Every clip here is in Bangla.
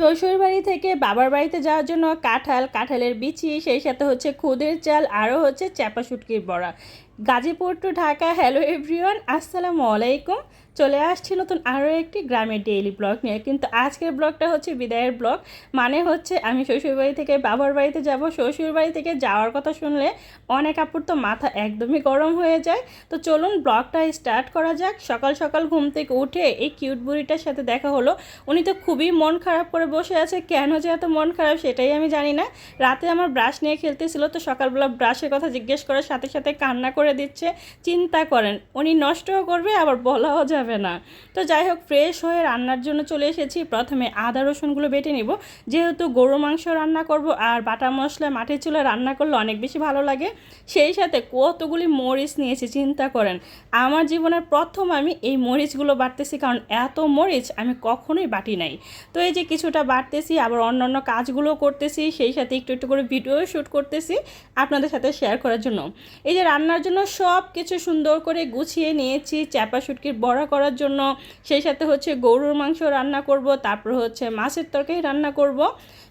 শ্বশুর বাড়ি থেকে বাবার বাড়িতে যাওয়ার জন্য কাঁঠাল, কাঁঠালের বিচি, সেই সাথে হচ্ছে খুদের চাল, আরও হচ্ছে চ্যাপা শুটকির বড়া। Gazipur to Dhaka hello everyone আসসালামু আলাইকুম। চলে আসছি নতুন আরও একটি গ্রামের ডেইলি ব্লগ নিয়ে। কিন্তু আজকের ব্লগটা হচ্ছে বিদায়ের ব্লগ মানে হচ্ছে আমি শ্বশুরবাড়ি থেকে বাবার বাড়িতে যাব। শ্বশুরবাড়ি থেকে যাওয়ার কথা শুনলে অনেক আপুর তো মাথা একদমই গরম হয়ে যায়। তো চলুন ব্লগটা স্টার্ট করা যাক। সকাল সকাল ঘুম থেকে উঠে এই কিউট বুড়িটার সাথে দেখা হলো। উনি তো খুবই মন খারাপ করে বসে আছে। কেন যে এত মন খারাপ সেটাই আমি জানি না। রাতে আমার ব্রাশ নিয়ে খেলতেছিল। তো সকালবেলা ব্রাশের কথা জিজ্ঞেস করার সাথে সাথে কান্না করে দিচ্ছে, চিন্তা করেন, উনি নষ্টও করবে, আবার বলাও যাবে না। তো যাই হোক ফ্রেশ হয়ে রান্নার জন্য চলে এসেছি। প্রথমে আদা, রসুনগুলো বেটে নিব। যেহেতু গরু মাংস রান্না করব আর বাটা মশলা মাটির চুলে রান্না করলে অনেক বেশি ভালো লাগে, সেই সাথে কতগুলি মরিচ নিয়েছি, চিন্তা করেন। আমার জীবনের প্রথম আমি এই মরিচগুলো বাটতেছি, কারণ এত মরিচ আমি কখনোই বাটি নাই। তো এই যে কিছুটা বাটতেছি, আবার অন্য অন্য কাজগুলো করতেছি, সেই সাথে একটু একটু করে ভিডিও শ্যুট করতেছি আপনাদের সাথে শেয়ার করার জন্য। এই যে রান্নার জন্য সব কিছু সুন্দর করে গুছিয়ে নিয়েছি, চ্যাপা শুটকির বড়া করার জন্য। সেই সাথে হচ্ছে গরুর মাংস রান্না করব, তারপর হচ্ছে মাছের তরকারি রান্না করব।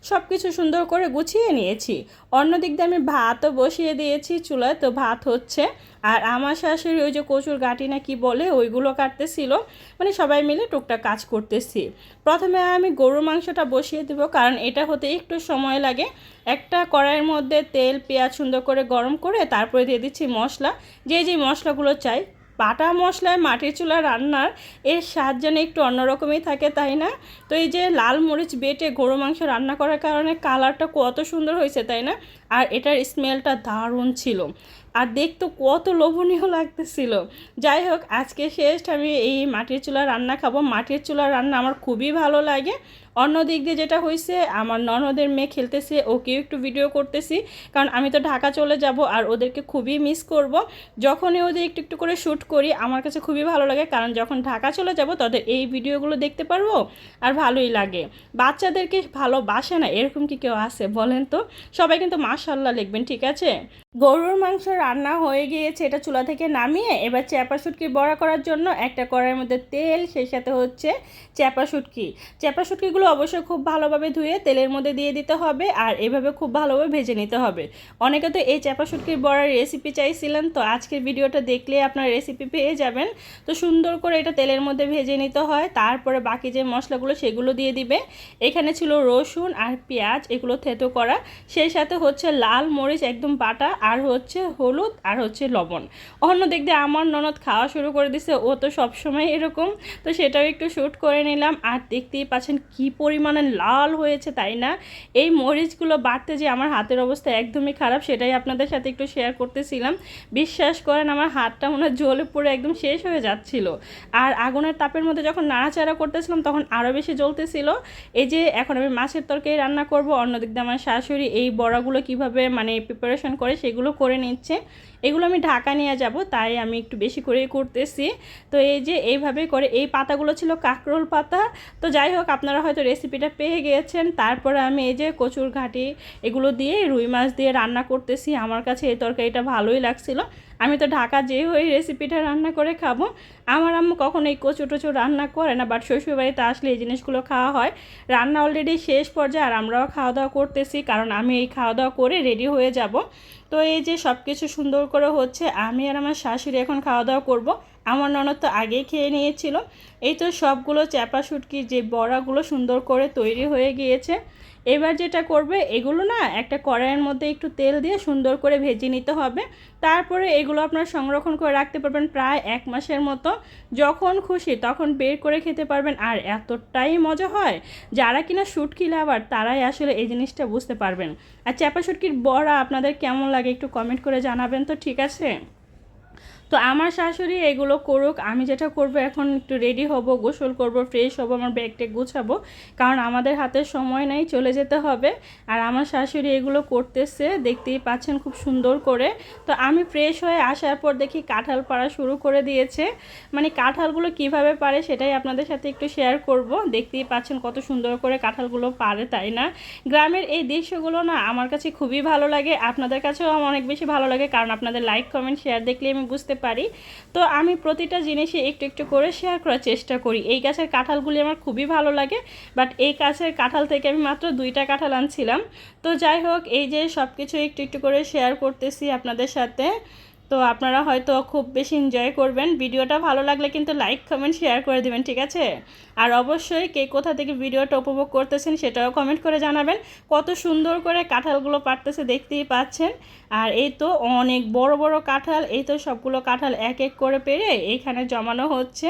সব কিছু সুন্দর করে গুছিয়ে নিয়েছি। অন্যদিক দিয়ে আমি ভাতও বসিয়ে দিয়েছি, চুলায় তো ভাত হচ্ছে। আর আমার শাশুড়ি ওই যে কচুর গাঁটি না কি বলে, ওইগুলো কাটতেছিল। মানে সবাই মিলে টুকটাক কাজ করতেছি। প্রথমে আমি গরুর মাংসটা বসিয়ে দেবো, কারণ এটা হতে একটু সময় লাগে। একটা কড়াইয়ের মধ্যে তেল, পেঁয়াজ সুন্দর করে গরম করে, তারপরে দিয়ে দিচ্ছি মশলা। যে যে মশলাগুলো চাই। বাটা মশলায় মাটির চুলা রান্নার এর স্বাদ যেন একটু অন্যরকমই থাকে, তাই না? তো এই যে লাল মরিচ বেটে গরু মাংস রান্না করার কারণে কালারটা কত সুন্দর হয়েছে, তাই না? আর এটার স্মেলটা দারুণ ছিল। আর দেখতে কত লোভনীয় লাগতেছিল। যাই হোক আজকে শেষ আমি এই মাটির চুলা রান্না খাব। মাটির চুলা রান্না আমার খুবই ভালো লাগে। অন্য দিক দিয়ে যেটা হয়েছে আমার ননদের মেয়ে খেলতেছে, ওকেও একটু ভিডিও করতেছি। কারণ আমি তো ঢাকা চলে যাব আর ওদেরকে খুবই মিস করব। যখনই ওদের একটু একটু করে শ্যুট করি, আমার কাছে খুবই ভালো লাগে। কারণ যখন ঢাকা চলে যাব, তাদের এই ভিডিওগুলো দেখতে পারব আর ভালোই লাগে। বাচ্চাদেরকে ভালোবাসে না, এরকম কি কেউ আছে? বলেন তো। সবাই কিন্তু মাশাল্লাহ লিখবেন, ঠিক আছে? গরুর মাংস রান্না হয়ে গিয়েছে, এটা চুলা থেকে নামিয়ে এবার চ্যাপা শুটকি বড়া করার জন্য একটা কড়াইয়ের মধ্যে তেল, সেই সাথে হচ্ছে চ্যাপা শুটকি। চ্যাপা শুটকিগুলো অবশ্যই খুব ভালোভাবে ধুয়ে তেলের মধ্যে দিয়ে দিতে হবে আর এভাবে খুব ভালোভাবে ভেজে নিতে হবে। অনেকে তো এই চ্যাপা শুটকির বড়ার রেসিপি চাইছিলেন, তো আজকের ভিডিওটা দেখলে আপনার রেসিপি পেয়ে যাবেন। তো সুন্দর করে এটা তেলের মধ্যে ভেজে নিতে হয়, তারপরে বাকি যে মশলাগুলো সেগুলো দিয়ে দিবে। এখানে ছিল রসুন আর পেঁয়াজ, এগুলো থেতো করা। সেই সাথে হচ্ছে লাল মরিচ, একদম বাটা, আর হচ্ছে হলুদ, আর হচ্ছে লবণ। অন্য দিক দিয়ে আমার ননদ খাওয়া শুরু করে দিছে, ও তো সবসময় এরকম। তো সেটাও একটু শ্যুট করে নিলাম, আর দেখতেই পাচ্ছেন কি পরিমাণে লাল হয়েছে, তাই না? এই মরিচগুলো বাড়তে যে আমার হাতের অবস্থা একদমই খারাপ, সেটাই আপনাদের সাথে একটু শেয়ার করতেছিলাম। বিশ্বাস করেন, আমার হাতটা মনে জ্বলে পুরো একদম শেষ হয়ে যাচ্ছিল। আর আগুনের তাপের মধ্যে যখন নাড়াচাড়া করতেছিলাম, তখন আরও বেশি জ্বলতেছিল। এই যে এখন আমি মাছের তরকারি রান্না করব, অন্যদিক দিয়ে আমার শাশুড়ি এই বড়াগুলো কীভাবে মানে প্রিপারেশন করে সেগুলো করে নিচ্ছে। এগুলো আমি ঢাকা নিয়ে যাব, তাই আমি একটু বেশি করে করতেছি। তো এই যে এইভাবে করে, এই পাতাগুলো ছিল কাকরোল পাতা। তো যাই হোক, আপনারা হয়তো রেসিপিটা পেয়ে গিয়েছেন। তারপরে আমি এই যে কচুর ঘাটি এগুলো দিয়ে রুই মাছ দিয়ে রান্না করতেছি। আমার কাছে এই তরকারিটা ভালোই লাগছিল। আমি তো ঢাকা যেয়ে ওই রেসিপিটা রান্না করে খাব। আমার আম্মু কখনো এই কচু টচু রান্না করে না বাট শ্বশুরবাড়িতে আসলে এই জিনিসগুলো খাওয়া হয়। রান্না অলরেডি শেষ পর্যায়ে আর আমরাও খাওয়া দাওয়া করতেছি, কারণ আমি এই খাওয়া দাওয়া করে রেডি হয়ে যাব। তো এই যে সব কিছু সুন্দর করে হচ্ছে, আমি আর আমার শাশুড়ি এখন খাওয়া দাওয়া করব। আমার ননদ তো আগেই খেয়ে নিয়েছিল। এই তো সবগুলো চ্যাপা শুটকি যে বড়াগুলো সুন্দর করে তৈরি হয়ে গিয়েছে। এবার যেটা করবে, এগুলো না একটা কড়াইয়ের মধ্যে একটু তেল দিয়ে সুন্দর করে ভেজে নিতে হবে। তারপরে এগুলো আপনার সংরক্ষণ করে রাখতে পারবেন প্রায় এক মাসের মতো। যখন খুশি তখন বের করে খেতে পারবেন। আর এতটাই মজা হয়, যারা কিনা শুটকি লাভার তারাই আসলে এই জিনিসটা বুঝতে পারবেন। আর চ্যাপা শুটকির বড়া আপনাদের কেমন লাগে একটু কমেন্ট করে জানাবেন তো ঠিক আছে। তো আমার শাশুড়ি এগুলো করুক, আমি যেটা করব এখন একটু রেডি হব, গোসল করব ফ্রেশ হব, আমার ব্যাগটা গুছাবো। কারণ আমাদের হাতে সময় নেই, চলে যেতে হবে। আর আমার শাশুড়ি এগুলো করতেছে, দেখতেই পাচ্ছেন খুব সুন্দর করে। তো আমি ফ্রেশ হয়ে আসার পর দেখি কাঁঠাল পাড়া শুরু করে দিয়েছে। মানে কাঁঠালগুলো কীভাবে পারে সেটাই আপনাদের সাথে একটু শেয়ার করব। দেখতেই পাচ্ছেন কত সুন্দর করে কাঁঠালগুলো পারে তাই না? গ্রামের এই দৃশ্যগুলো না আমার কাছে খুবই ভালো লাগে। আপনাদের কাছেও আমার অনেক বেশি ভালো লাগে, কারণ আপনাদের লাইক কমেন্ট শেয়ার দেখলে আমি বুঝতে পারি। তো আমি প্রতিটা জিনিসই একটু একটু করে শেয়ার করার চেষ্টা করি। এই গাছের কাঁঠালগুলি আমার খুবই ভালো লাগে বাট এই গাছের কাঁঠাল থেকে আমি মাত্র দুইটা কাঁঠাল আনছিলাম। তো যাই হোক, এই যে সব কিছু একটু একটু করে শেয়ার করতেছি আপনাদের সাথে। তো আপনারা হয়তো খুব বেশি এনজয় করবেন। ভিডিওটা ভালো লাগলে কিন্তু লাইক কমেন্ট শেয়ার করে দিবেন, ঠিক আছে? আর অবশ্যই কে কোথা থেকে ভিডিওটা উপভোগ করতেছেন সেটাও কমেন্ট করে জানাবেন। কত সুন্দর করে কাঁঠালগুলো পারতেছে দেখতেই পাচ্ছেন। আর এই তো অনেক বড় বড় কাঁঠাল, এই তো সবগুলো কাঁঠাল এক এক করে পেরে এইখানে জমানো হচ্ছে।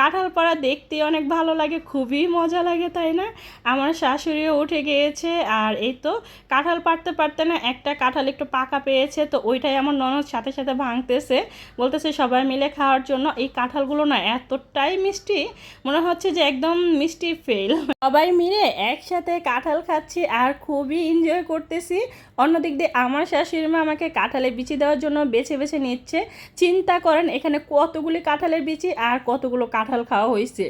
কাঁঠাল পাড়া দেখতে অনেক ভালো লাগে, খুবই মজা লাগে, তাই না? আমার শাশুড়িও উঠে গিয়েছে আর এই তো কাঁঠাল পারতে পারতে না একটা কাঁঠাল একটু পাকা পেয়েছে, তো ওইটাই আমার ননদ সাথে সাথে ভাঙতেছে বলতেছে সবাই মিলে খাওয়ার জন্য। এই কাঁঠালগুলো না এতটাই মিষ্টি, মনে হচ্ছে যে একদম মিষ্টি ফেল সবাই মিলে একসাথে কাঁঠাল খাচ্ছি আর খুবই এনজয় করতেছি। অন্যদিক দিয়ে আমার শাশুড়ি মা আমাকে কাঁঠালের বিচি দেওয়ার জন্য বেছে বেছে নিচ্ছে। চিন্তা করেন এখানে কতগুলি কাঁঠালের বিচি আর কতগুলো কাঁঠাল খাওয়া হয়েছে।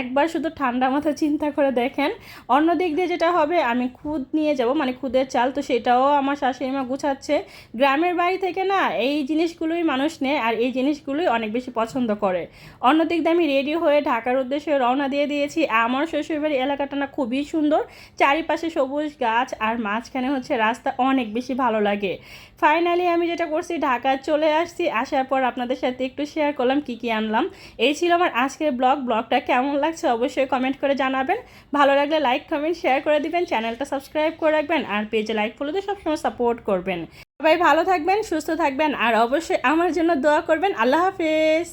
একবার শুধু ঠান্ডা মাথা চিন্তা করে দেখেন। অন্য দিক দিয়ে যেটা হবে, আমি খুদ নিয়ে যাব মানে খুদের চাল, তো সেটাও আমার শাশুড়ি মা গুছাচ্ছে। গ্রামের বাড়ি থেকে না এই জিনিসগুলোই মানুষ নেয় আর এই জিনিসগুলোই অনেক বেশি পছন্দ করে। অন্য দিক দিয়ে আমি রেডি হয়ে ঢাকার উদ্দেশ্যে রওনা দিয়ে দিয়েছি। আমার শ্বশুরবাড়ি এলাকাটা না খুবই সুন্দর। চারিপাশে সবুজ গাছ আর মাঝখানে হচ্ছে রাস্তা অনেক বেশি ভালো লাগে। ফাইনালি আমি যেটা করছি ঢাকা চলে আসছি। আসার পর আপনাদের সাথে একটু শেয়ার করলাম কি কি আনলাম। এই ছিল আমার আজকের ব্লগ। ব্লগটা কেমন লাগছে অবশ্যই কমেন্ট করে জানাবেন। ভালো লাগলে লাইক কমেন্ট শেয়ার করে দিবেন। চ্যানেলটা সাবস্ক্রাইব করে রাখবেন আর পেজে লাইক ফলো দিয়ে সবসময় সাপোর্ট করবেন। সবাই ভালো থাকবেন সুস্থ থাকবেন আর অবশ্যই আমার জন্য দোয়া করবেন। আল্লাহ হাফেজ।